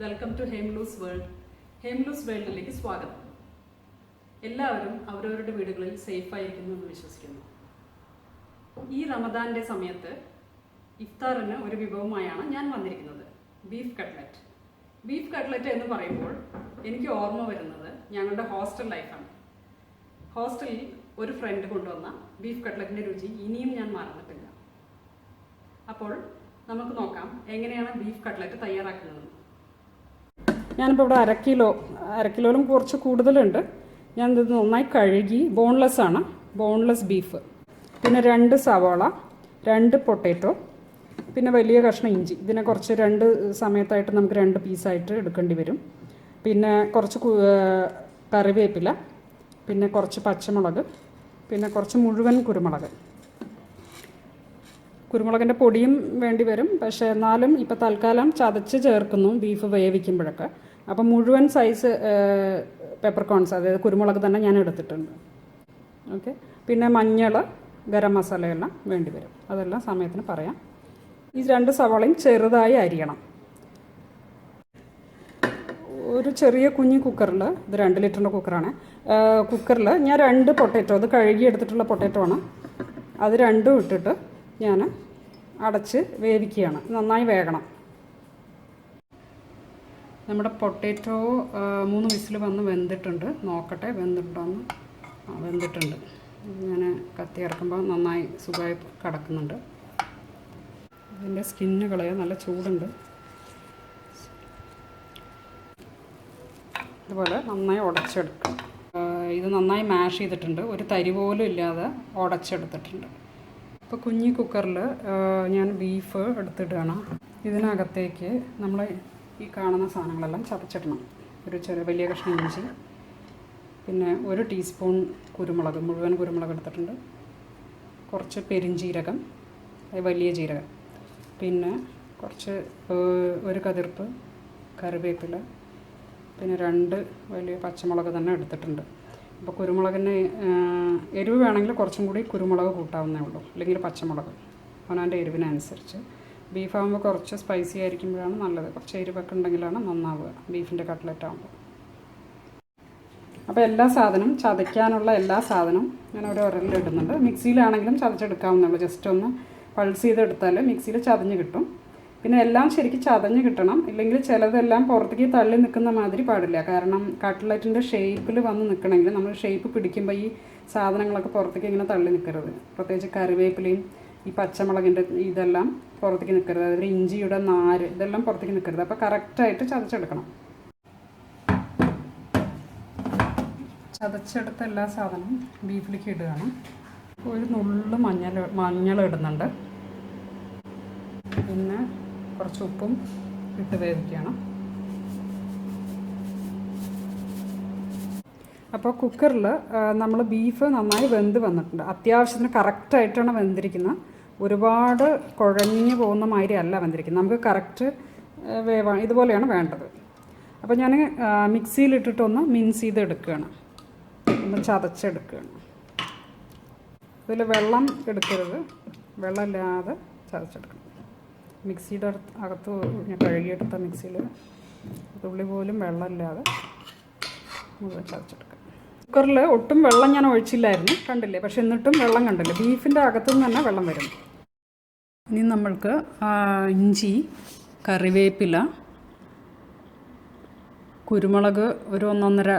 Welcome to Hemlus world Hemlus വേൾഡിലേക്ക് സ്വാഗതം. എല്ലാവരും അവരവരുടെ വീടുകളിൽ സേഫ് ആയിരിക്കുന്നു എന്ന് വിശ്വസിക്കുന്നു. ഈ റമദാന്റെ സമയത്ത് ഇഫ്താറിന് ഒരു വിഭവമായാണ് ഞാൻ വന്നിരിക്കുന്നത്. ബീഫ് കട്ട്ലറ്റ് ബീഫ് കട്ട്ലറ്റ് എന്ന് പറയുമ്പോൾ എനിക്ക് ഓർമ്മ വരുന്നത് ഞങ്ങളുടെ ഹോസ്റ്റൽ ലൈഫാണ് ഹോസ്റ്റലിൽ ഒരു ഫ്രണ്ട് കൊണ്ടുവന്ന ബീഫ് കട്ട്ലറ്റിന്റെ രുചി ഇനിയും ഞാൻ മറന്നിട്ടില്ല. അപ്പോൾ നമുക്ക് നോക്കാം എങ്ങനെയാണ് ബീഫ് കട്ട്ലറ്റ് തയ്യാറാക്കുന്നത്. ഞാനിപ്പോൾ ഇവിടെ അര കിലോ അര കിലോയിലും കുറച്ച് കൂടുതലുണ്ട്. ഞാൻ ഇത് നന്നായി കഴുകി ബോൺലെസ് ആണ്. ബോൺലെസ് ബീഫ് പിന്നെ രണ്ട് സവാള രണ്ട് പൊട്ടേറ്റോ പിന്നെ വലിയ കഷ്ണം ഇഞ്ചി. ഇതിനെ കുറച്ച് രണ്ട് സമയത്തായിട്ട് നമുക്ക് രണ്ട് പീസായിട്ട് എടുക്കേണ്ടി വരും. പിന്നെ കുറച്ച് കറിവേപ്പില പിന്നെ കുറച്ച് പച്ചമുളക് പിന്നെ കുറച്ച് മുഴുവൻ കുരുമുളക്. കുരുമുളകിന്റെ പൊടിയും വേണ്ടി വരും. പക്ഷേ എന്നാലും ഇപ്പോൾ തൽക്കാലം ചതച്ച് ചേർക്കുന്നു ബീഫ് വേവിക്കുമ്പോഴൊക്കെ. അപ്പം മുഴുവൻ സൈസ് പെപ്പർ കോൺസ് അതായത് കുരുമുളക് തന്നെ ഞാൻ എടുത്തിട്ടുണ്ട്. ഓക്കെ പിന്നെ മഞ്ഞൾ ഗരം മസാലയെല്ലാം വേണ്ടി വരും. അതെല്ലാം സമയത്തിന് പറയാം. ഈ രണ്ട് സവാളയും ചെറുതായി അരിയണം. ഒരു ചെറിയ കുഞ്ഞു കുക്കറിൽ ഇത് രണ്ട് ലിറ്ററിന്റെ കുക്കറാണ് കുക്കറിൽ ഞാൻ രണ്ട് പൊട്ടറ്റോ അത് കഴുകി എടുത്തിട്ടുള്ള പൊട്ടറ്റോ ആണ്. അത് രണ്ടും ഇട്ടിട്ട് ഞാൻ അടച്ച് വേവിക്കുകയാണ്. നന്നായി വേകണം. നമ്മുടെ പൊട്ടറ്റോ മൂന്ന് വിസിൽ വന്ന് വെന്തിട്ടുണ്ട്. നോക്കട്ടെ വെന്തിട്ടുണ്ടോന്ന് ആ വെന്തിട്ടുണ്ട്. ഞാൻ കത്തി ഇറക്കുമ്പോൾ നന്നായി സുഖമായി കിടക്കുന്നുണ്ട്. ഇതിന്റെ സ്കിന്ന് കളയാൻ നല്ല ചൂടുണ്ട്. ഇതുപോലെ നന്നായി ഉടച്ചെടുക്കും. ഇത് നന്നായി മാഷ് ചെയ്തിട്ടുണ്ട്. ഒരു തരി പോലും ഇല്ലാതെ ഉടച്ചെടുത്തിട്ടുണ്ട്. ഇപ്പോൾ കുഞ്ഞി കുക്കറിൽ ഞാൻ ബീഫ് എടുത്തിടുകയാണ്. ഇതിനകത്തേക്ക് നമ്മൾ ഈ കാണുന്ന സാധനങ്ങളെല്ലാം ചതച്ചിടണം. ഒരു ചെറിയ വലിയ കഷ്ണം ഇഞ്ചി പിന്നെ ഒരു ടീസ്പൂൺ കുരുമുളക് മുഴുവൻ കുരുമുളക് എടുത്തിട്ടുണ്ട്. കുറച്ച് പെരിഞ്ജീരകം വലിയ ജീരകം. പിന്നെ കുറച്ച് ഒരു കതിർപ്പ് കറിവേപ്പില പിന്നെ രണ്ട് വലിയ പച്ചമുളക് തന്നെ എടുത്തിട്ടുണ്ട്. അപ്പോൾ കുരുമുളകിന് എരിവ് വേണമെങ്കിൽ കുറച്ചും കൂടി കുരുമുളക് കൂട്ടാവുന്നേ ഉള്ളൂ. അല്ലെങ്കിൽ പച്ചമുളക്. അവനവന്റെ എരിവിനനുസരിച്ച്. ബീഫാകുമ്പോൾ കുറച്ച് സ്പൈസി ആയിരിക്കുമ്പോഴാണ് നല്ലത്. കുറച്ച് എരിവൊക്കെ ഉണ്ടെങ്കിലാണ് നന്നാവുക ബീഫിന്റെ കട്ട്ലറ്റ് ആകുമ്പോൾ അപ്പോൾ എല്ലാ സാധനവും ചതയ്ക്കാനുള്ള എല്ലാ സാധനവും ഞാൻ ഒരു ഉരലിൽ ഇടുന്നുണ്ട്. മിക്സിയിലാണെങ്കിലും ചതച്ചെടുക്കാവുന്നുള്ളൂ ജസ്റ്റ് ഒന്ന് പൾസ് ചെയ്തെടുത്താൽ മിക്സിയിൽ ചതഞ്ഞ് കിട്ടും. പിന്നെ എല്ലാം ശരിക്കും ചതഞ്ഞ് കിട്ടണം. ഇല്ലെങ്കിൽ ചിലതെല്ലാം പുറത്തേക്ക് തള്ളി നിൽക്കുന്ന മാതിരി പാടില്ല. കാരണം കട്ട്ലറ്റിന്റെ ഷേപ്പിൽ വന്ന് നിൽക്കണമെങ്കിൽ നമ്മൾ ഷേപ്പ് പിടിക്കുമ്പോൾ ഈ സാധനങ്ങളൊക്കെ പുറത്തേക്ക് ഇങ്ങനെ തള്ളി നിൽക്കരുത്. പ്രത്യേകിച്ച് കറിവേപ്പിലയും ഈ പച്ചമുളകിന്റെ ഇതെല്ലാം പുറത്തേക്ക് നിൽക്കരുത് അതായത് ഇഞ്ചിയുടെ നാര് ഇതെല്ലാം പുറത്തേക്ക് നിൽക്കരുത് അപ്പോൾ കറക്റ്റായിട്ട് ചതച്ചെടുക്കണം. ചതച്ചെടുത്ത എല്ലാ സാധനവും ബീഫിലേക്ക് ഇടുകയാണ്. ഒരു നുള്ളു മഞ്ഞൾ മഞ്ഞൾ ഇടുന്നുണ്ട്. പിന്നെ കുറച്ച് ഉപ്പും ഇട്ട് വേവിക്കുകയാണ് അപ്പോൾ കുക്കറിൽ നമ്മൾ ബീഫ് നന്നായി വെന്ത് വന്നിട്ടുണ്ട്. അത്യാവശ്യത്തിന് കറക്റ്റായിട്ടാണ് വെന്തിരിക്കുന്നത് ഒരുപാട് കുഴഞ്ഞു പോകുന്ന മാതിരി അല്ല വന്നിരിക്കുന്നത്. നമുക്ക് കറക്റ്റ് വേവാണ് ഇതുപോലെയാണ് വേണ്ടത്. അപ്പോൾ ഞാൻ മിക്സിയിലിട്ടിട്ടൊന്ന് മിൻസ് ചെയ്ത് എടുക്കുകയാണ് ഒന്ന് ചതച്ചെടുക്കുകയാണ്. ഇതിൽ വെള്ളം എടുക്കരുത്. വെള്ളമില്ലാതെ ചതച്ചെടുക്കണം. മിക്സിയുടെ അടുത്ത് അകത്ത് ഞാൻ കഴുകിയെടുത്ത മിക്സിയിൽ തുള്ളി പോലും വെള്ളമില്ലാതെ മുഴുവൻ ചതച്ചെടുക്കാം കുക്കറിൽ ഒട്ടും വെള്ളം ഞാൻ ഒഴിച്ചില്ലായിരുന്നു കണ്ടില്ലേ? പക്ഷെ എന്നിട്ടും വെള്ളം കണ്ടില്ലേ. ബീഫിന്റെ അകത്തു നിന്ന് തന്നെ വെള്ളം വരും. ഇനി നമ്മൾക്ക് ഇഞ്ചി കറിവേപ്പില കുരുമുളക് ഒരു ഒന്നൊന്നര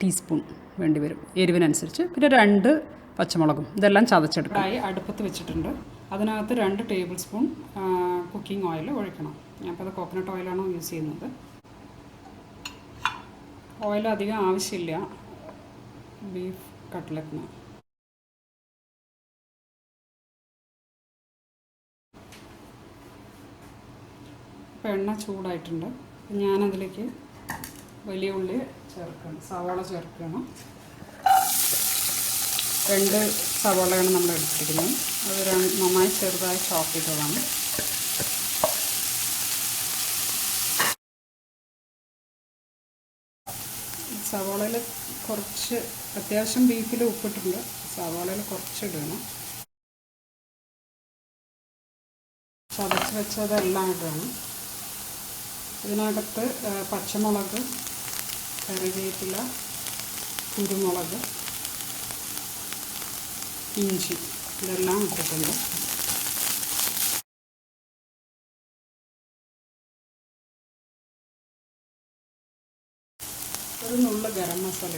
ടീസ്പൂൺ വേണ്ടി വരും. എരിവിനനുസരിച്ച്. പിന്നെ രണ്ട് പച്ചമുളകും. ഇതെല്ലാം ചതച്ചെടുക്കാം. അടുപ്പത്ത് വെച്ചിട്ടുണ്ട്. അതിനകത്ത് രണ്ട് ടേബിൾ സ്പൂൺ കുക്കിംഗ് ഓയിൽ ഒഴിക്കണം. ഞാനിപ്പോൾ അത് കോക്കനട്ട് ഓയിലാണ് യൂസ് ചെയ്യുന്നത്. ഓയിൽ അധികം ആവശ്യമില്ല. ബീഫ് കട്ട്ലറ്റിന് ഇപ്പോൾ എണ്ണ ചൂടായിട്ടുണ്ട്. ഞാനതിലേക്ക് വലിയ ഉള്ളി ചേർക്കണം. സവാള ചേർക്കണം. രണ്ട് സവാളയാണ് നമ്മൾ എടുത്തിരിക്കുന്നത്. അത് നന്നായി ചെറുതായി ചോപ്പ് ചെയ്തതാണ് സവാളയിൽ കുറച്ച് അത്യാവശ്യം ബീഫിൽ ഉപ്പിട്ടുണ്ട് സവാളയിൽ കുറച്ച് ഇടണം ചതച്ച് വെച്ചതെല്ലാം ഇടണം. ഇതിനകത്ത് പച്ചമുളക് കറിവേപ്പില കുരുമുളക് ഇഞ്ചി ഇതെല്ലാം ഇട്ടിട്ടുണ്ട്. മസാല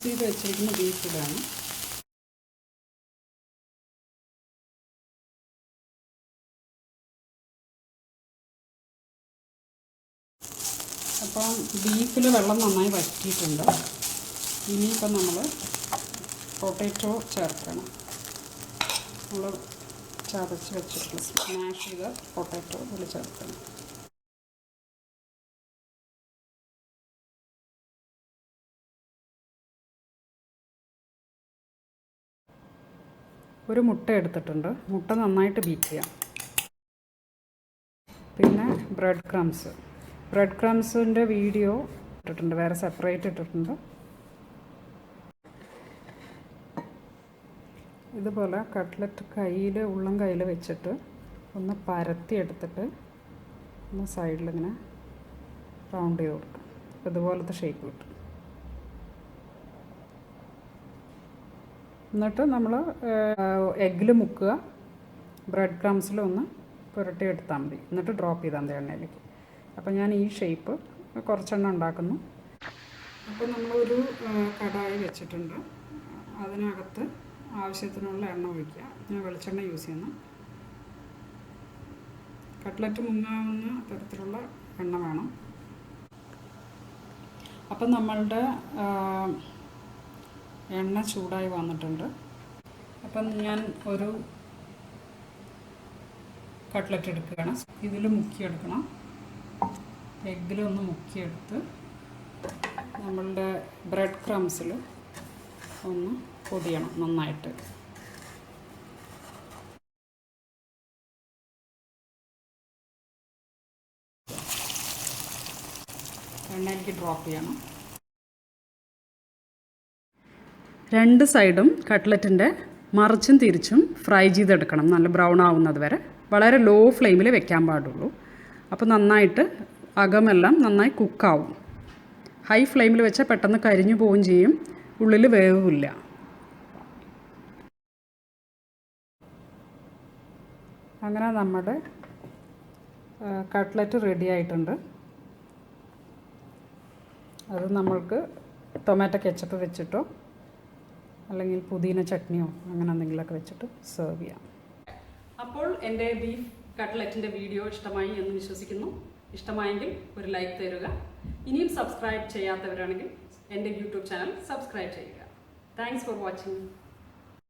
ചെയ്ത് വെച്ചിരിക്കുന്ന ബീഫ് ഇടാണ്. അപ്പം ബീഫിൽ വെള്ളം നന്നായി വറ്റിയിട്ടുണ്ട്. ഇനിയിപ്പം നമ്മൾ പൊട്ടാറ്റോ ചേർക്കണം. നമ്മൾ ചതച്ച് വെച്ചിട്ടുള്ള സ്മാഷ് ചെയ്ത പൊട്ടാറ്റോ ഇതിൽ ചേർക്കണം ഒരു മുട്ട എടുത്തിട്ടുണ്ട്. മുട്ട നന്നായിട്ട് ബീറ്റ് ചെയ്യാം. പിന്നെ ബ്രെഡ് ക്രംസ് ബ്രെഡ് ക്രംസിന്റെ വീഡിയോ ഇട്ടിട്ടുണ്ട്. വേറെ സെപ്പറേറ്റ് ഇട്ടിട്ടുണ്ട്. ഇതുപോലെ കട്ട്ലറ്റ് കയ്യിൽ ഉള്ളം കയ്യിൽ വെച്ചിട്ട് ഒന്ന് പരത്തി എടുത്തിട്ട് ഒന്ന് സൈഡിലിങ്ങനെ റൗണ്ട് ചെയ്ത് കൊടുക്കും. ഇതുപോലത്തെ ഷേപ്പ് കിട്ടും. എന്നിട്ട് നമ്മൾ എഗ്ഗിൽ മുക്കുക. ബ്രെഡ് ക്രംസിലൊന്ന് പുരട്ടി എടുത്താൽ മതി. എന്നിട്ട് ഡ്രോപ്പ് ചെയ്താൽ മതി എണ്ണയിലേക്ക്. അപ്പോൾ ഞാൻ ഈ ഷേപ്പ് കുറച്ചെണ്ണം ഉണ്ടാക്കുന്നു. അപ്പോൾ നമ്മളൊരു കടായി വെച്ചിട്ടുണ്ട്. അതിനകത്ത് ആവശ്യത്തിനുള്ള എണ്ണ ഒഴിക്കുക. ഞാൻ വെളിച്ചെണ്ണ യൂസ് ചെയ്യുന്നു. കട്ട്ലറ്റ് മുങ്ങാവുന്ന തരത്തിലുള്ള എണ്ണ വേണം. അപ്പം നമ്മളുടെ എണ്ണ ചൂടായി വന്നിട്ടുണ്ട്. അപ്പം ഞാൻ ഒരു കട്ട്ലറ്റ് എടുക്കുകയാണ്. ഇതിൽ മുക്കിയെടുക്കണം. എഗ്ഗിലൊന്ന് മുക്കിയെടുത്ത് നമ്മളുടെ ബ്രെഡ് ക്രംസിൽ ഒന്ന് പൊതിയണം നന്നായിട്ട്. എണ്ണയിലേക്ക് ഡ്രോപ്പ് ചെയ്യണം. രണ്ട് സൈഡും കട്ട്ലറ്റിന്റെ മറിച്ചും തിരിച്ചും ഫ്രൈ ചെയ്തെടുക്കണം. നല്ല ബ്രൗൺ ആവുന്നത് വരെ. വളരെ ലോ ഫ്ലെയിമിൽ വെക്കാൻ പാടുള്ളൂ. അപ്പോൾ നന്നായിട്ട് അകമെല്ലാം നന്നായി കുക്കാവും ഹൈ ഫ്ലെയിമിൽ വെച്ചാൽ പെട്ടെന്ന് കരിഞ്ഞു പോവുകയും ചെയ്യും. ഉള്ളിൽ വേവില്ല അങ്ങനെ നമ്മുടെ കട്ട്ലറ്റ് റെഡി ആയിട്ടുണ്ട്. അത് നമ്മൾക്ക് ടൊമാറ്റോ കെച്ചപ്പ് വെച്ചിട്ടോ അല്ലെങ്കിൽ പുതിന ചട്നിയോ അങ്ങനെ എന്തെങ്കിലുമൊക്കെ വെച്ചിട്ട് സെർവ് ചെയ്യാം. അപ്പോൾ എന്റെ ബീഫ് കട്ട്ലറ്റിന്റെ വീഡിയോ ഇഷ്ടമായി എന്ന് വിശ്വസിക്കുന്നു. ഇഷ്ടമായെങ്കിൽ ഒരു ലൈക്ക് തരുക. ഇനിയും സബ്സ്ക്രൈബ് ചെയ്യാത്തവരാണെങ്കിൽ എന്റെ യൂട്യൂബ് ചാനൽ സബ്സ്ക്രൈബ് ചെയ്യുക. Thanks for watching